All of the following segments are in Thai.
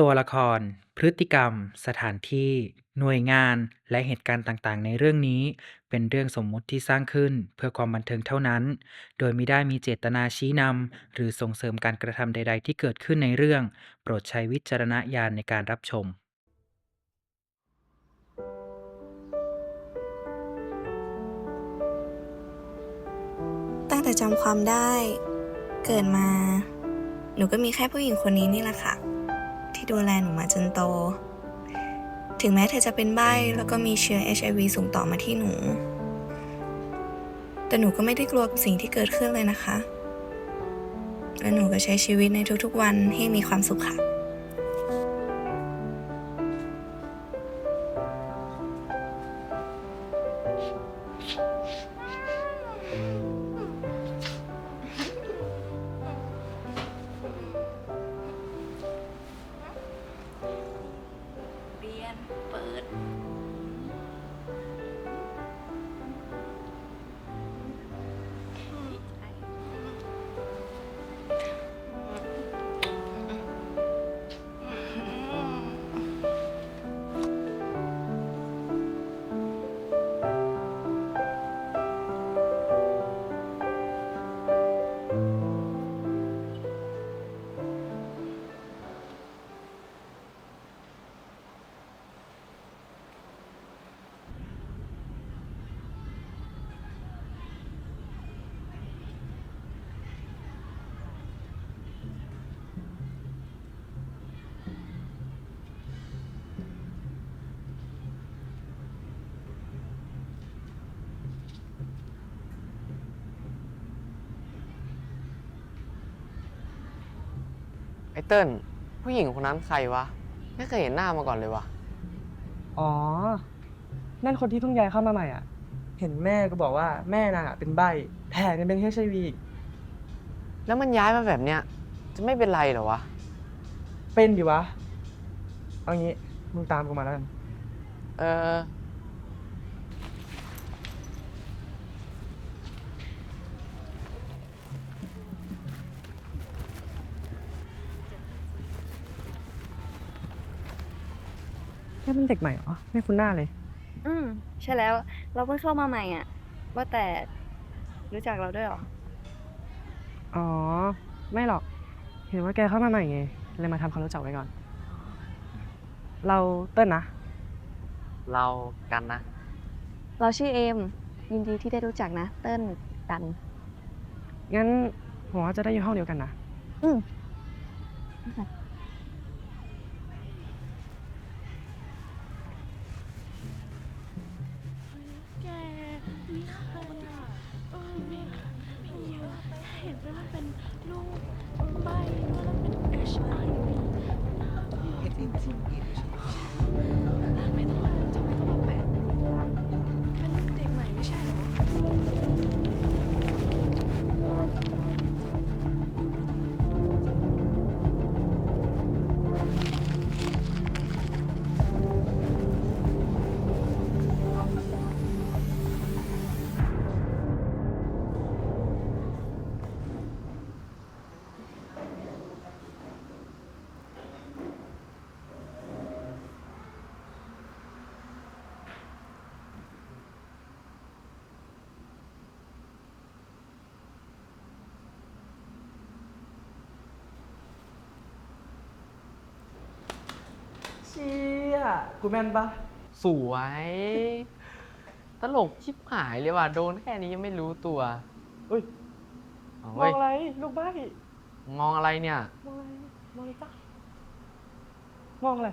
ตัวละคร พฤติกรรม สถานที่ หน่วยงาน และเหตุการณ์ต่างๆ ในเรื่องนี้ เป็นเรื่องสมมุติที่สร้างขึ้นเพื่อความบันเทิงเท่านั้น โดยไมิได้มีเจตนาชี้นำหรือส่งเสริมการกระทำใด ๆ ที่เกิดขึ้นในเรื่อง โปรดใช้วิจารณญาณในการรับชมตั้งแต่จำความได้ เกิดมา หนูก็มีแค่ผู้หญิงคนนี้นี่แหละค่ะ ที่ดูแลหนูมาจนโต ถึงแม้เธอจะเป็นใบ้แล้วก็มีเชื้อ HIV ส่งต่อมาที่หนู แต่หนูก็ไม่ได้กลัวกับสิ่งที่เกิดขึ้นเลยนะคะ และหนูก็ใช้ชีวิตในทุกๆวันให้มีความสุขค่ะ ไอ้เติ้ลผู้หญิงคนนั้นใครวะ ไม่เคยเห็นหน้ามาก่อนเลยวะอ๋อ นั่นคนที่เพิ่งย้ายเข้ามาใหม่อะ เห็นแม่ก็บอกว่าแม่นางอะเป็นใบแถมยังเป็นเอชไอวีแล้วมันย้ายมาแบบเนี้ย จะไม่เป็นไรเหรอวะ เป็นดิวะ เอางี้ มึงตามกูมาแล้วกัน เออ แค่เป็นเด็กใหม่เหรอ ไม่คุ้นหน้าเลย อืมใช่แล้ว เราเพิ่งเข้ามาใหม่อะ ว่าแต่รู้จักเราด้วยเหรอ อ๋อ ไม่หรอก เห็นว่าแกเข้ามาใหม่ไง เลยมาทำความรู้จักไว้ก่อน เราเติ้ลนะ เรากันนะ เราชื่อเอม ยินดีที่ได้รู้จักนะ เติ้ลกัน งั้นผมว่าจะได้อยู่ห้องเดียวกันนะ อืม มันเป็น ชี่ยกูแม่นปะสวย ตลกชิบหายเลยว่ะ โดนแค่นี้ยังไม่รู้ตัวเอ้ยเอามเว้อยงอะไร ลูกใบ้มองอะไรเนี่ย มองอะไรมองอะไรจ้ะมองอะไร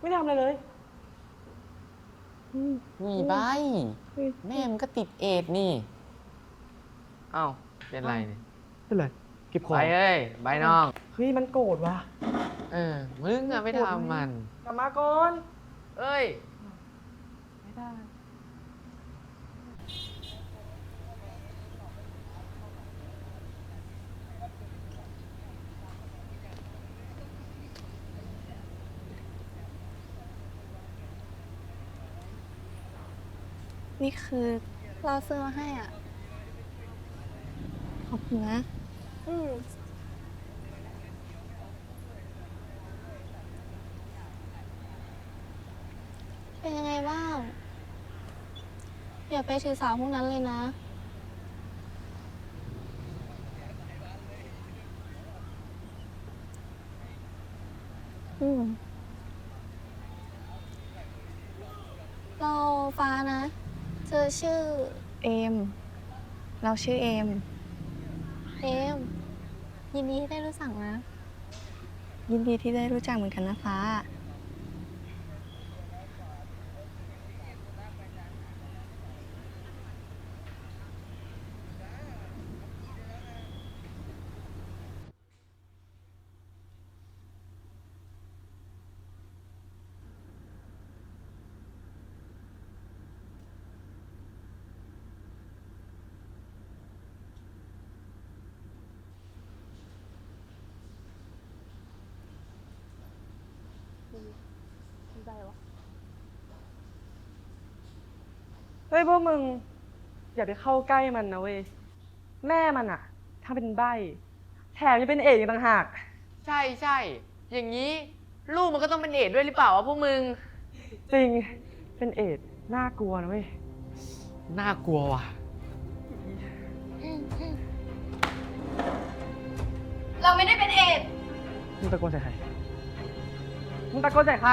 ไม่ได้ทำอะไรเลยอืม นี่ใบเฮ้ย แม่มันก็ติดเอดส์นี่ เอ้า เป็นไรเนี่ยเป็นไรเก็บของใบเอ้ย ใบน้อง เฮ้ยมันโกรธว่ะ เออ มึงอะไม่ทำมัน กลับมาก่อนเอ้ย ไม่ได้ นี่คือเราซื้อมาให้อะ ขอบคุณนะ อืม อย่า ไปถือสาพวกนั้นเลยนะ อืมเราฟ้านะ เธอชื่อเอม เราชื่อเอม เอม ยินดีที่ได้รู้จักนะ ยินดีที่ได้รู้จักเหมือนกันนะฟ้า เฮ้ยพวกมึง อย่าไปเข้าใกล้มันนะเว้ย แม่มันอะถ้าเป็นใบ แถมยังเป็นเอกอีกต่างหาก ใช่ใช่ อย่างนี้ ลูกมันก็ต้องเป็นเอดส์ด้วยหรือเปล่าวะพวกมึง จริง เป็นเอกน่ากลัวนะเว้ย น่ากลัวว่ะ เราไม่ได้เป็นเอด มึงตะโกนใส่ใคร มึงตะโกนใส่ใคร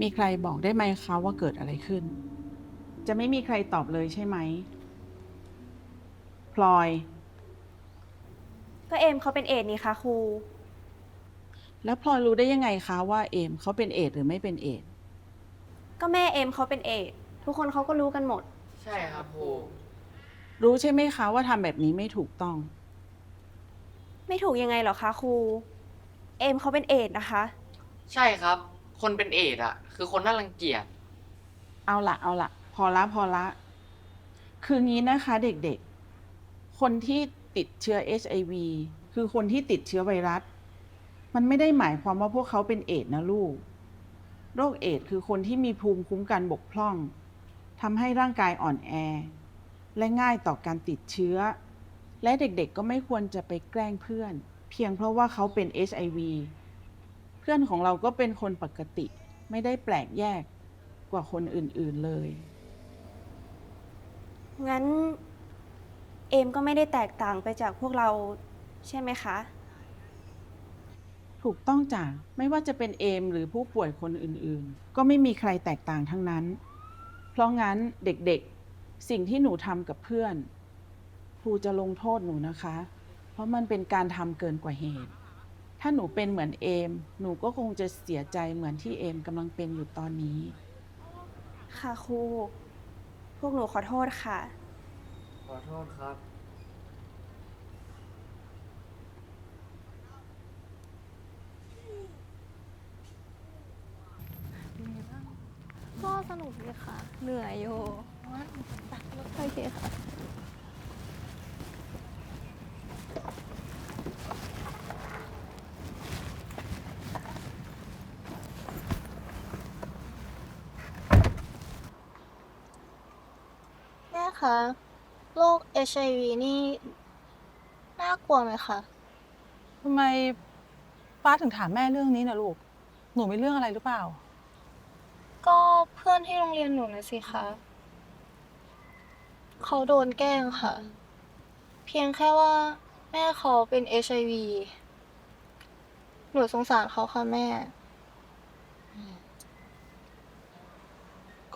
มีใครบอกได้ไหมคะว่าเกิดอะไรขึ้น จะไม่มีใครตอบเลยใช่ไหม พลอย ก็เอมเขาเป็นเอดนี่คะครู แล้วพลอยรู้ได้ยังไงคะว่าเอมเขาเป็นเอดส์หรือไม่เป็นเอดส์ก็แม่เอมเขาเป็นเอดทุกคนเขาก็รู้กันหมด ใช่ครับครูรู้ใช่ไหมคะว่าทำแบบนี้ไม่ถูกต้อง ไม่ถูกยังไงเหรอคะครู เอมเขาเป็นเอดนะคะ ใช่ครับ คนเป็นเอดอะคือคนน่ารังเกียจเอาละเอาละพอละพอละ คืองี้นะคะเด็กๆ คนที่ติดเชื้อ HIV คือคนที่ติดเชื้อไวรัส มันไม่ได้หมายความว่าพวกเขาเป็นเอดนะลูก โรคเอดคือคนที่มีภูมิคุ้มกันบกพร่องทำให้ร่างกายอ่อนแอ และง่ายต่อการติดเชื้อ และเด็กๆก็ไม่ควรจะไปแกล้งเพื่อน เพียงเพราะว่าเขาเป็น HIV เพื่อนของเราก็เป็นคนปกติ ไม่ได้แปลกแยกกว่าคนอื่นๆเลย งั้น เอมก็ไม่ได้แตกต่างไปจากพวกเราใช่ไหมคะ ถูกต้องจ้ะไม่ว่าจะเป็นเอมหรือผู้ป่วยคนอื่นๆ ก็ไม่มีใครแตกต่างทั้งนั้น เพราะงั้นเด็กๆ สิ่งที่หนูทำกับเพื่อน ครูจะลงโทษหนูนะคะ เพราะมันเป็นการทำเกินกว่าเหตุ ถ้าหนูเป็นเหมือนเอม หนูก็คงจะเสียใจเหมือนที่เอมกำลังเป็นอยู่ตอนนี้ ค่ะครู พวกหนูขอโทษค่ะ ขอโทษครับ ก็สนุกดีค่ะ เหนื่อยอยู่โอเคค่ะ แม่คะ โรค HIV นี่ น่ากลัวไหมคะทำไมฟ้าถึงถามแม่เรื่องนี้นะลูก หนูมีเรื่องอะไรหรือเปล่า ก็เพื่อนที่โรงเรียนหนูนะสิคะเขาโดนแกล้งค่ะ เพียงแค่ว่าแม่เขาเป็น HIV หนูสงสารเขาค่ะแม่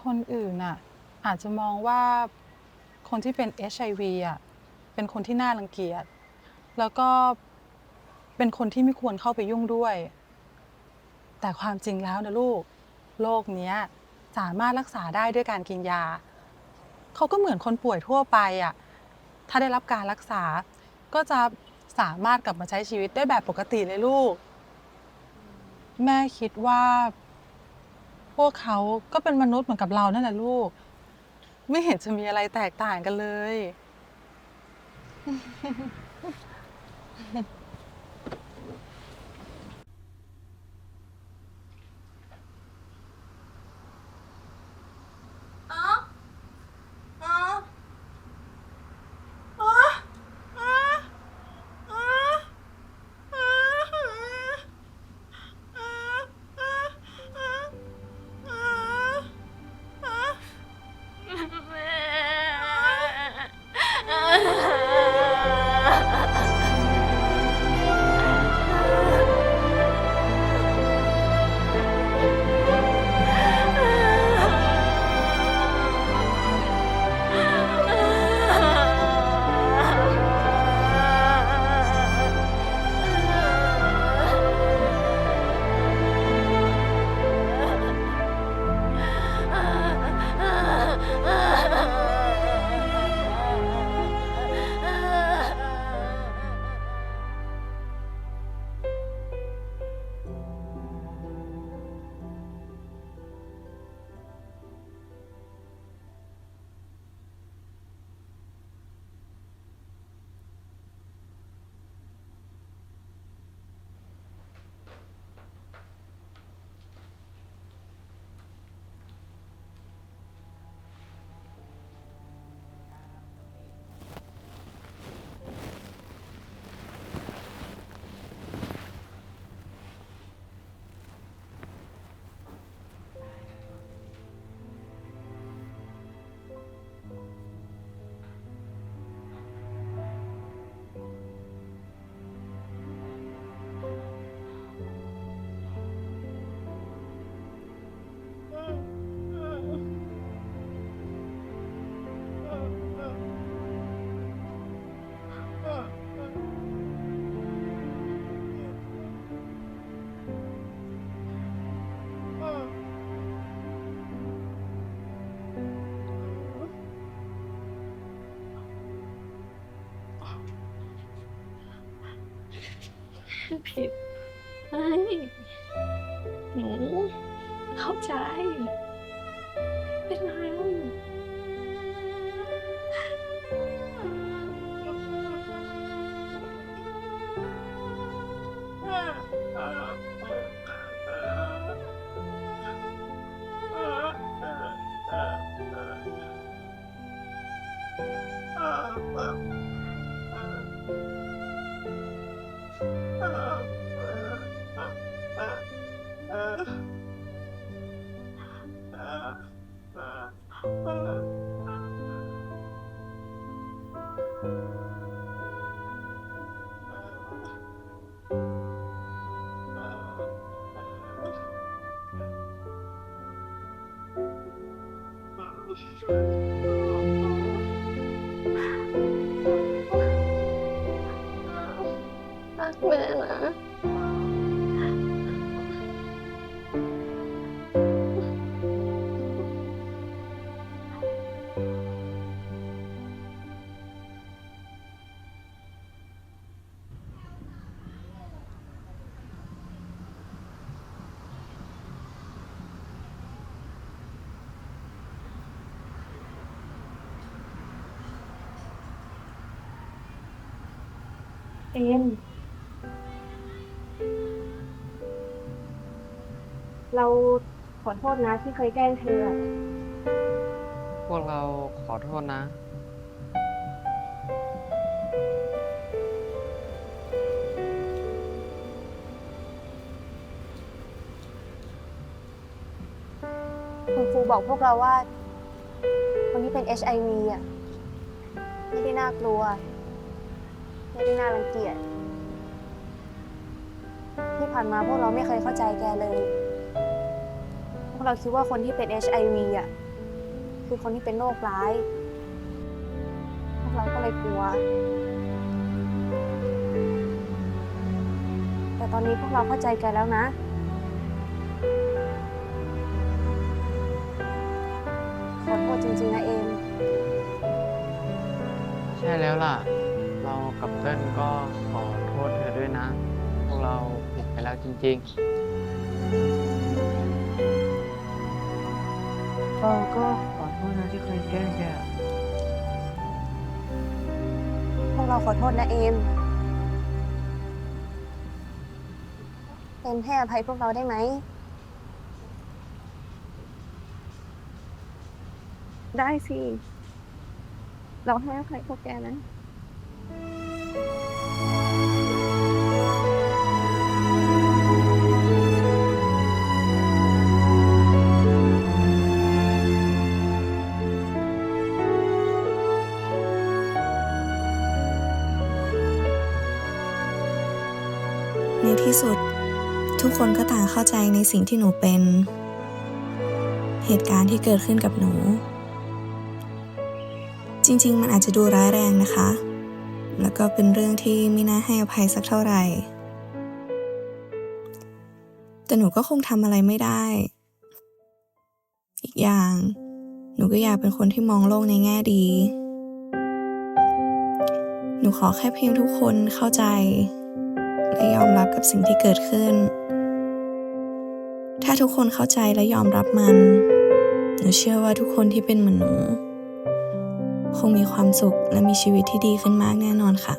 คนอื่นน่ะ อาจจะมองว่า คนที่เป็น HIV อะเป็นคนที่น่ารังเกียจแล้วก็เป็นคนที่ไม่ควรเข้าไปยุ่งด้วย แต่ความจริงแล้วนะลูกโรคเนี้ยสามารถรักษาได้ด้วยการกินยา เขาก็เหมือนคนป่วยทั่วไปอะถ้าได้รับการรักษาก็จะสามารถกลับมาใช้ชีวิตได้แบบปกติเลยลูก แม่คิดว่า พวกเขาก็เป็นมนุษย์เหมือนกับเรานั่นแหละลูก ไม่เห็นจะมีอะไรแตกต่างกันเลย ผิดไม่หนูเข้าใจ เป็นไร เอ็มเราขอโทษนะที่เคยแกล้งเธออะพวกเราขอโทษนะ คุณครูบอกพวกเราว่า คนที่เป็น HIV อะไม่ได้น่ากลัว ไม่ได้น่ารังเกียจ ที่ผ่านมาพวกเราไม่เคยเข้าใจแกเลย พวกเราคิดว่าคนที่เป็น HIV อะ คือคนที่เป็นโรคร้าย พวกเราก็เลยกลัว แต่ตอนนี้พวกเราเข้าใจแกแล้วนะขอโทษจริงๆนะเอม ใช่แล้วล่ะ กับเติ้ลก็ขอโทษเธอด้วยนะ พวกเราผิดไปแล้วจริงเราก็ขอโทษนะที่เคยแกล้งแกพวกเราขอโทษนะเอม เอมให้อภัยพวกเราได้ไหม ได้สิ เราให้อภัยพวกแกนะใเข้าใจในสิ่งที่หนูเป็น เหตุการณ์ที่เกิดขึ้นกับหนู จริง ๆ มันอาจจะดูร้ายแรงนะคะ แล้วก็เป็นเรื่องที่ไม่น่าให้อภัยสักเท่าไหร่ แต่หนูก็คงทำอะไรไม่ได้ อีกอย่าง หนูก็อยากเป็นคนที่มองโลกในแง่ดี หนูขอแค่เพียงทุกคนเข้าใจและยอมรับกับสิ่งที่เกิดขึ้น ถ้าทุกคนเข้าใจและยอมรับมัน หนูเชื่อว่าทุกคนที่เป็นเหมือนหนู คงมีความสุขและมีชีวิตที่ดีขึ้นมากแน่นอนค่ะ